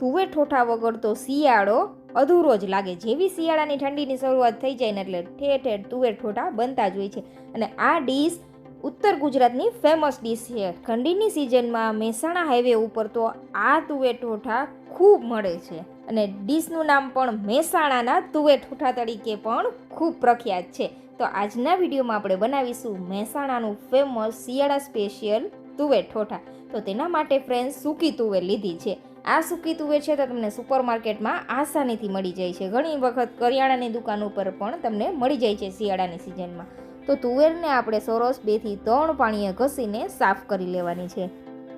તુવેર ઠોઠા વગર તો શિયાળો અધૂરો જ લાગે. જેવી શિયાળાની ઠંડીની શરૂઆત થઈ જાય ને એટલે ઠેર ઠેર તુવેર ઠોઠા બનતા જ હોય છે. અને આ ડીશ ઉત્તર ગુજરાતની ફેમસ ડીશ છે. ઠંડીની સિઝનમાં મહેસાણા હાઈવે ઉપર તો આ તુવેર ઠોઠા ખૂબ મળે છે. અને ડીશનું નામ પણ મહેસાણાના તુવેર ઠોઠા તરીકે પણ ખૂબ પ્રખ્યાત છે. તો આજના વિડીયોમાં આપણે બનાવીશું મહેસાણાનું ફેમસ શિયાળા સ્પેશિયલ તુવેર ઠોઠા. તો તેના માટે ફ્રેન્ડ સૂકી તુવેર લીધી છે. આ સૂકી તુવેર છે તો તમને સુપર માર્કેટમાં આસાનીથી મળી જાય છે. ઘણી વખત કરિયાણાની દુકાન ઉપર પણ તમને મળી જાય છે શિયાળાની સિઝનમાં. તો તુવેરને આપણે સરસ બેથી ત્રણ પાણીએ ઘસીને સાફ કરી લેવાની છે.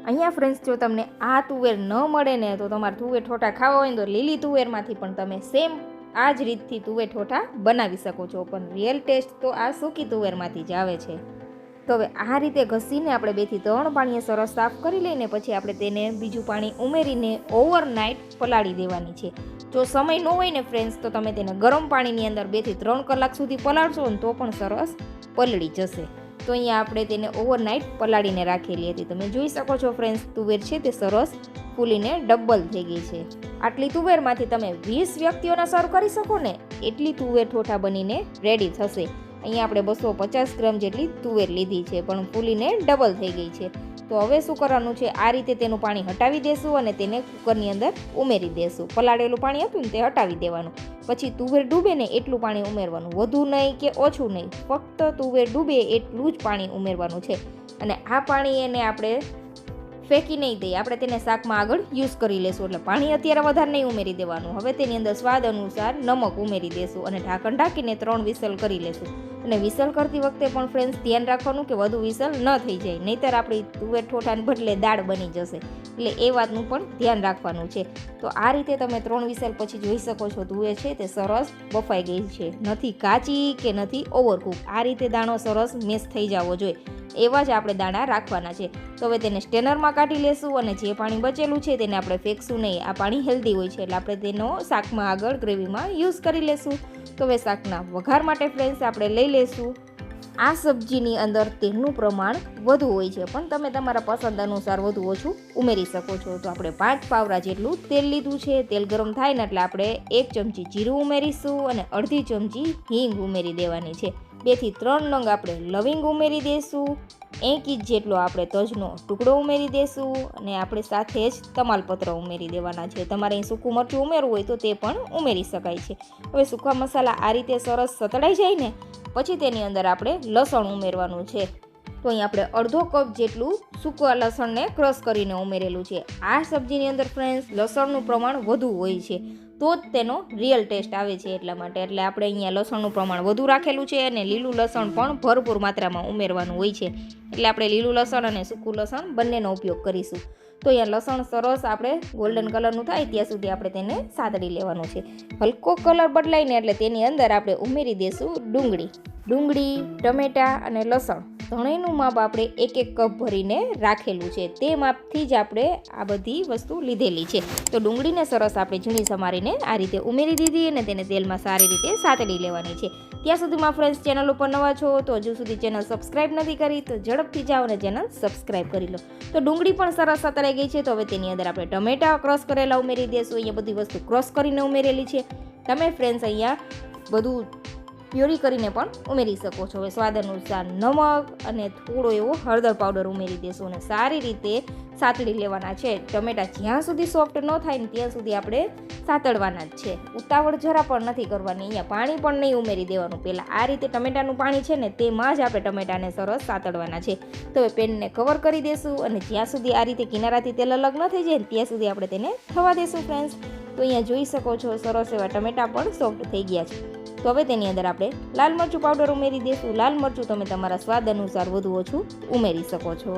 અહીંયા ફ્રેન્ડ્સ જો તમને આ તુવેર ન મળે ને તો તમારે તુવેર ઠોઠા ખાવા હોય ને તો લીલી તુવેરમાંથી પણ તમે સેમ આ જ રીતથી તુવેર ઠોઠા બનાવી શકો છો. પણ રિયલ ટેસ્ટ તો આ સૂકી તુવેરમાંથી જ આવે છે. તો હવે આ રીતે ઘસીને આપણે બેથી ત્રણ પાણીએ સરસ સાફ કરી લઈને પછી આપણે તેને બીજું પાણી ઉમેરીને ઓવરનાઇટ પલાળી દેવાની છે. જો સમય ન હોય ને ફ્રેન્ડ્સ તો તમે તેને ગરમ પાણીની અંદર બેથી ત્રણ કલાક સુધી પલાળશો ને તો પણ સરસ પલળી જશે. તો અહીંયા આપણે તેને ઓવરનાઇટ પલાળીને રાખેલી હતી. તમે જોઈ શકો છો ફ્રેન્ડ્સ તુવેર છે તે સરસ ફૂલીને ડબલ થઈ ગઈ છે. આટલી તુવેરમાંથી તમે વીસ વ્યક્તિઓના સર્વ કરી શકો ને, એટલી તુવેર ઠોઠા બનીને રેડી થશે. અહીંયા આપણે બસો પચાસ ગ્રામ જેટલી તુવેર લીધી છે, પણ ફૂલીને ડબલ થઈ ગઈ છે. તો હવે શું કરવાનું છે? આ રીતે તેનું પાણી હટાવી દેશું અને તેને કુકરની અંદર ઉમેરી દેશું. પલાળેલું પાણી હતું ને તે હટાવી દેવાનું. પછી તુવેર ડૂબે ને એટલું પાણી ઉમેરવાનું. વધુ નહીં કે ઓછું નહીં. ફક્ત તુવેર ડૂબે એટલું જ પાણી ઉમેરવાનું છે. અને આ પાણી એને આપણે ફેંકી નહીં દઈએ આપણે તેને શાકમાં આગળ યુઝ કરી લેશું. એટલે પાણી અત્યારે વધારે નહીં ઉમેરી દેવાનું. હવે તેની અંદર સ્વાદ અનુસાર નમક ઉમેરી દેશું અને ઢાંકણ ઢાંકીને ત્રણ વિસલ કરી લેશું. અને વિસલ કરતી વખતે પણ ફ્રેન્ડ્સ ધ્યાન રાખવાનું કે વધુ વિસલ ન થઈ જાય. નહીંતર આપણી તુવેર ઠોઠાને બદલે દાળ બની જશે. એટલે એ વાતનું પણ ધ્યાન રાખવાનું છે. તો આ રીતે તમે ત્રણ વિસલ પછી જોઈ શકો છો. તુવેર છે તે સરસ બફાઈ ગઈ છે. નથી કાચી કે નથી ઓવરકુક આ રીતે દાણો સરસ મેસ થઈ જવો જોઈએ. એવા જ આપણે દાણા રાખવાના છે. તો હવે તેને સ્ટેનરમાં કાઢી લેશું અને જે પાણી બચેલું છે તેને આપણે ફેંકશું નહીં. આ પાણી હેલ્ધી હોય છે એટલે આપણે તેનો શાકમાં આગળ ગ્રેવીમાં યુઝ કરી લેશું. તો હવે શાકના વઘાર માટે ફ્રેન્ડ્સ આપણે લઈ લેશું. આ સબ્જીની અંદર તેલનું પ્રમાણ વધુ હોય છે, પણ તમે તમારા પસંદ અનુસાર વધુ ઓછું ઉમેરી શકો છો. તો આપણે પાંચ પાવરા જેટલું તેલ લીધું છે. તેલ ગરમ થાય ને એટલે આપણે એક ચમચી જીરું ઉમેરીશું અને અડધી ચમચી હિંગ ઉમેરી દેવાની છે. બેથી ત્રણ નંગ આપણે લવિંગ ઉમેરી દઈશું એક ઇંચ જેટલો આપણે તજનો ટુકડો ઉમેરી દઈશું અને આપણે સાથે જ તમાલપત્ર ઉમેરી દેવાના છે. તમારે અહીં સૂકું મરચું ઉમેરવું હોય તો તે પણ ઉમેરી શકાય છે. હવે સૂકા મસાલા આ રીતે સરસ સતળાઈ જાય ને, પછી તેની અંદર આપણે લસણ ઉમેરવાનું છે. તો અહીં આપણે અડધો કપ જેટલું સૂકા લસણને ક્રશ કરીને ઉમેરેલું છે. આ સબ્જીની અંદર ફ્રેન્ડ્સ લસણનું પ્રમાણ વધુ હોય છે. તો જ તેનો રિયલ ટેસ્ટ આવે છે એટલા માટે. એટલે આપણે અહીંયા લસણનું પ્રમાણ વધુ રાખેલું છે અને લીલું લસણ પણ ભરપૂર માત્રામાં ઉમેરવાનું હોય છે. એટલે આપણે લીલું લસણ અને સૂકું લસણ બંનેનો ઉપયોગ કરીશું. તો અહીંયા લસણ સરસ આપણે ગોલ્ડન કલરનું થાય ત્યાં સુધી આપણે તેને સાતડી લેવાનું છે. હલકો કલર બદલાઈને એટલે તેની અંદર આપણે ઉમેરી દઈશું ડુંગળી. ડુંગળી, ટમેટાં અને લસણ. ત્રણેયનું માપ આપણે એક એક કપ ભરીને રાખેલું છે. તે માપથી જ આપણે આ બધી વસ્તુ લીધેલી છે. તો ડુંગળીને સરસ આપણે ઝીણી સમારીને આ રીતે ઉમેરી દીધી અને તેને તેલમાં સારી રીતે સાતડી લેવાની છે. ત્યાં સુધીમાં ફ્રેન્ડ્સ ચેનલ ઉપર નવા છો તો હજુ સુધી ચેનલ સબસ્ક્રાઈબ નથી કરી તો ઝડપથી જાઓ અને ચેનલ સબસ્ક્રાઈબ કરી લો. તો ડુંગળી પણ સરસ સતરાઈ ગઈ છે તો હવે તેની અંદર આપણે ટમેટા ક્રોસ કરેલા ઉમેરી દઈશું અહીંયા બધી વસ્તુ ક્રોસ કરીને ઉમેરેલી છે. તમે ફ્રેન્ડ્સ અહીંયા બધું પ્યોરી કરીને પણ ઉમેરી શકો છો. હવે સ્વાદ અનુસાર નમક અને થોડો એવો હળદર પાવડર ઉમેરી દેશું અને સારી રીતે સાતળી લેવાના છે. ટમેટા જ્યાં સુધી સોફ્ટ ન થાય ને ત્યાં સુધી આપણે સાતળવાના જ છે. ઉતાવળ જરા પણ નથી કરવાની. અહીંયા પાણી પણ નહીં ઉમેરી દેવાનું. પહેલાં આ રીતે ટમેટાનું પાણી છે ને તેમાં જ આપણે ટમેટાને સરસ સાતળવાના છે. તો હવે પેનને કવર કરી દેશું અને જ્યાં સુધી આ રીતે કિનારાથી તેલ અલગ ન થઈ જાય ને ત્યાં સુધી આપણે તેને થવા દેશું ફ્રેન્ડ્સ તો અહીંયા જોઈ શકો છો સરસ એવા ટમેટા પણ સોફ્ટ થઈ ગયા છે. તો હવે તેની અંદર આપણે લાલ મરચું પાવડર ઉમેરી દઈશું. લાલ મરચું તમે તમારા સ્વાદ અનુસાર વધુ ઓછું ઉમેરી શકો છો.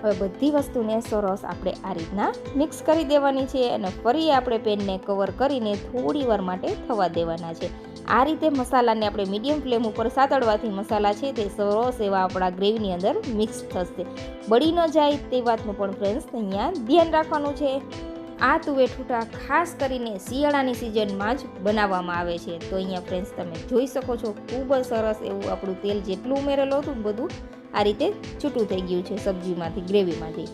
હવે બધી વસ્તુને સરસ આપણે આ રીતના મિક્સ કરી દેવાની છે અને ફરી આપણે પેનને કવર કરીને થોડી વાર માટે થવા દેવાના છે. આ રીતે મસાલાને આપણે મીડિયમ ફ્લેમ ઉપર સાતળવાથી મસાલા છે તે સરસ એવા આપણા ગ્રેવીની અંદર મિક્સ થશે. બળી ન જાય તે વાતનું પણ ફ્રેન્ડ્સ અહીંયા ધ્યાન રાખવાનું છે. આ તુવેઠુટા ખાસ કરીને શિયાળાની સિઝનમાં જ બનાવવામાં આવે છે. તો અહીંયા ફ્રેન્ડ્સ તમે જોઈ શકો છો, ખૂબ જ સરસ એવું આપણું તેલ જેટલું ઉમેરેલું હતું બધું, આ રીતે છૂટું થઈ ગયું છે સબ્જીમાંથી, ગ્રેવીમાંથી.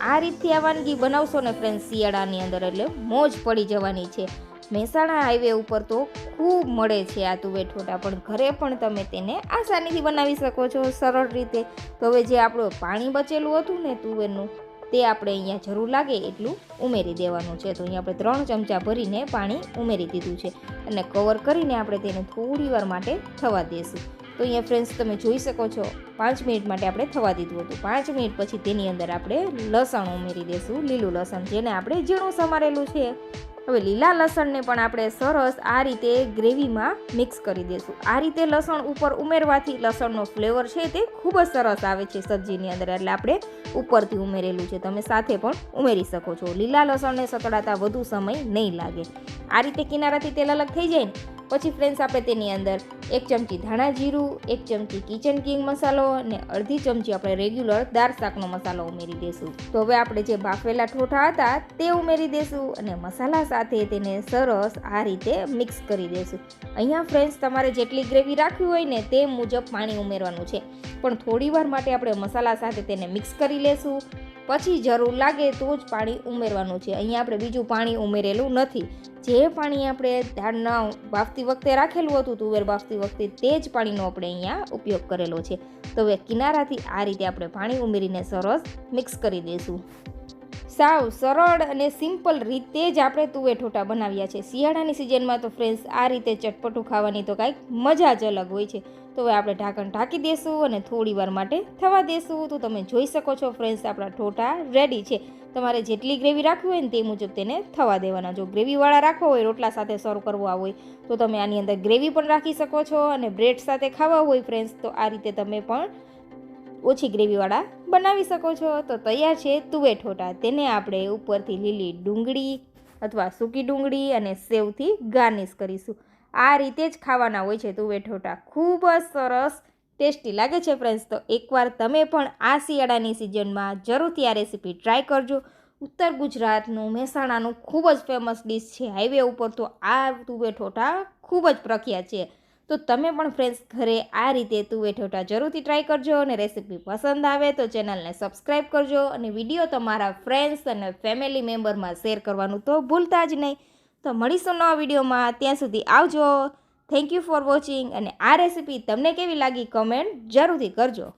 આ રીતથી આ વાનગી બનાવશો ને ફ્રેન્ડ્સ શિયાળાની અંદર એટલે મોજ પડી જવાની છે. મહેસાણા હાઈવે ઉપર તો ખૂબ મળે છે આ તુવેઠોટા પણ ઘરે પણ તમે તેને આસાનીથી બનાવી શકો છો સરળ રીતે. તો હવે જે આપણું પાણી બચેલું હતું ને તુવેરનું તે આપણે અહીંયા જરૂર લાગે એટલું ઉમેરી દેવાનું છે. તો અહીંયા આપણે ત્રણ ચમચા ભરીને પાણી ઉમેરી દીધું છે અને કવર કરીને આપણે તેને થોડી વાર માટે થવા દઈશું તો અહીંયા ફ્રેન્ડ્સ તમે જોઈ શકો છો, પાંચ મિનિટ માટે આપણે થવા દીધું હતું. પાંચ મિનિટ પછી તેની અંદર આપણે લસણ ઉમેરી દઈશું લીલું લસણ, જેને આપણે ઝીણું સમારેલું છે. હવે લીલા લસણને પણ આપણે સરસ આ રીતે ગ્રેવીમાં મિક્સ કરી દઈશું આ રીતે લસણ ઉપર ઉમેરવાથી લસણનો ફ્લેવર છે તે ખૂબ જ સરસ આવે છે સબ્જીની અંદર, એટલે આપણે ઉપરથી ઉમેરેલું છે. તમે સાથે પણ ઉમેરી શકો છો. લીલા લસણને સતડાતા વધુ સમય નહીં લાગે. આ રીતે કિનારાથી તેલ અલગ થઈ જાય ને, પછી ફ્રેન્ડ્સ આપણે તેની અંદર એક ચમચી ધાણા જીરું, એક ચમચી કિચન કિંગ મસાલો અને અડધી ચમચી આપણે રેગ્યુલર દાળ શાકનો મસાલો ઉમેરી દઈશું તો હવે આપણે જે બાફેલા ઠોઠા હતા તે ઉમેરી દઈશું અને મસાલા સાથે તેને સરસ આ રીતે મિક્સ કરી દઈશું અહીંયા ફ્રેન્ડ્સ તમારે જેટલી ગ્રેવી રાખવી હોય ને તે મુજબ પાણી ઉમેરવાનું છે. પણ થોડી વાર માટે આપણે મસાલા સાથે તેને મિક્સ કરી લેશું. પછી જરૂર લાગે તો જ પાણી ઉમેરવાનું છે. અહીંયા આપણે બીજું પાણી ઉમેરેલું નથી. જે પાણી આપણે દાળના બાફતી વખતે રાખેલું હતું તુવેર બાફતી વખતે તે જ પાણીનો આપણે અહીંયા ઉપયોગ કરેલો છે. તો હવે કિનારાથી આ રીતે આપણે પાણી ઉમેરીને સરસ મિક્સ કરી દઈશું. સાવ સરળ અને સિમ્પલ રીતે જ આપણે તુવેર ઠોટા બનાવ્યા છે. શિયાળાની સિઝનમાં તો ફ્રેન્ડ્સ આ રીતે ચટપટું ખાવાની તો કાંઈક મજા જ અલગ હોય છે. તો હવે આપણે ઢાંકણ ઢાંકી દઈશું અને થોડી વાર માટે થવા દઈશું. તો તમે જોઈ શકો છો ફ્રેન્ડ્સ આપણા ઠોટા રેડી છે. તમારે જેટલી ગ્રેવી રાખવી હોય ને તે મુજબ તેને થવા દેવાના. જો ગ્રેવીવાળા રાખવા હોય, રોટલા સાથે સર્વ કરવા હોય, તો તમે આની અંદર ગ્રેવી પણ રાખી શકો છો અને બ્રેડ સાથે ખાવા હોય ફ્રેન્ડ્સ તો આ રીતે તમે પણ ઓછી ગ્રેવીવાળા બનાવી શકો છો. તો તૈયાર છે તુવે ઠોટા તેને આપણે ઉપરથી લીલી ડુંગળી અથવા સૂકી ડુંગળી અને સેવથી ગાર્નિશ કરીશું. આ રીતે જ ખાવાના હોય છે તુવે ઠોટા ખૂબ જ સરસ ટેસ્ટી લાગે છે ફ્રેન્ડ્સ, તો એકવાર તમે પણ આ શિયાળાની સિઝનમાં જરૂરથી આ રેસીપી ટ્રાય કરજો. ઉત્તર ગુજરાતનું મહેસાણાનું ખૂબ જ ફેમસ ડીશ છે હાઈવે ઉપર તો આ તુવેર ઠોઠા ખૂબ જ પ્રખ્યાત છે. તો તમે પણ ફ્રેન્ડ્સ, ઘરે આ રીતે તુવેઠોઠા જરૂરથી ટ્રાય કરજો અને રેસીપી પસંદ આવે તો ચેનલને સબસ્ક્રાઈબ કરજો અને વીડિયો તમારા ફ્રેન્ડ્સ અને ફેમિલી મેમ્બરમાં શેર કરવાનું તો ભૂલતા જ નહીં. તો મળીશું નવા વિડીયોમાં, ત્યાં સુધી આવજો. થેન્ક યુ ફોર વોચિંગ અને આ રેસીપી તમને કેવી લાગી કમેન્ટ જરૂરથી કરજો.